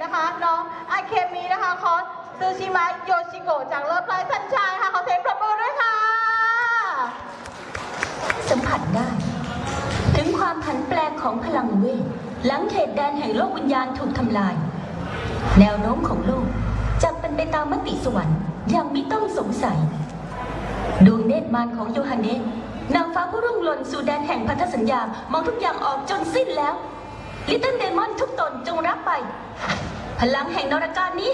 นะคะ น้องไอเคมีนะคะคอสซูชิมะโยชิโกะจากเลิฟไลฟ์สัญชายค่ะ ขอเสียงปรบมือด้วยค่ะ สัมผัสได้ ถึงความผันแปรของพลังเวท หลังเขตแดนแห่งโลกวิญญาณถูกทำลาย แนวโน้มของโลกจะเป็นไปตามมติสวรรค์อย่างไม่ต้องสงสัย ดวงเนตรมารของโยฮันเนสนางฟ้าผู้รุ่งหล่นสู่แดนแห่งพันธสัญญามองทุกอย่างออกจนสิ้นแล้ว ลิตเติ้ลเดมอนทุกตนจงรับไป พลังแห่งนรการนี้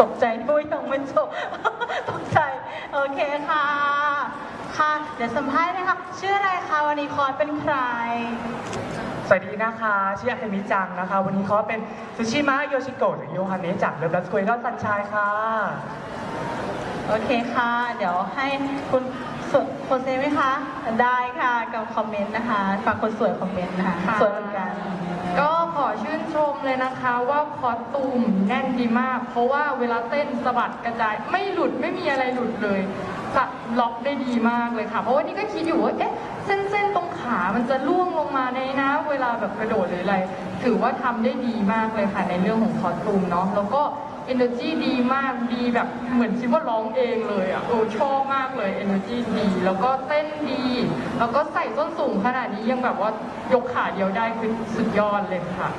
ตกใจด้วยยังไม่จบตกใจ โอเคค่ะ ค่ะ เดี๋ยวสัมภาษณ์นะคะ ชื่ออะไรคะวันนี้คอร์สเป็นใคร สวัสดีนะคะชื่ออาเคมิจังนะคะ วันนี้เขาเป็นซูชิมะโยชิโกะหรือโยฮันเนะจากเลิฟลัสคุยก็สันชายค่ะ โอเคค่ะ เดี๋ยวให้คุณสวยโคเซไหมคะ ได้ค่ะ กับคอมเมนต์นะคะ ฝากคนสวยคอมเมนต์นะคะ ค่ะ สวยเหมือนกันก็ขอชื่นชม เลยนะคะว่าคอสตูมแน่นดีมาก เพราะว่าเวลาเต้นสะบัดกระจาย ไม่หลุดไม่มีอะไรหลุดเลยจะล็อกได้ดีมากเลยค่ะ เพราะว่านี่ก็คิดอยู่ว่าเอ๊ะเส้นเส้นตรงขามันจะล่วงลงมาในนะเวลาแบบกระโดดหรืออะไร ถือว่าทำได้ดีมากเลยค่ะในเรื่องของคอสตูมเนาะแล้วก็ energy ดีมากดีแบบเหมือนคิว่าร้องเองเลยอะเออชอบมากเลย energy ดี แล้วก็เต้นดี แล้วก็ใส่ส้นสูงขนาดนี้ยังแบบว่ายกขาเดียวได้คือสุดยอดเลยค่ะ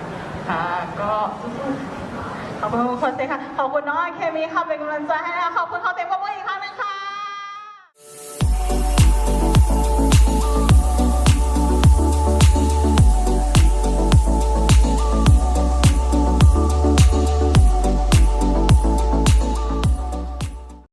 ค่ะ ก็ขอบคุณคุณโคเซค่ะ ขอบคุณน้องเคมีค่ะเป็นกำลังใจให้นะคะขอบคุณเขาเต็มปรบมืออีกครั้งหนึงค่ะ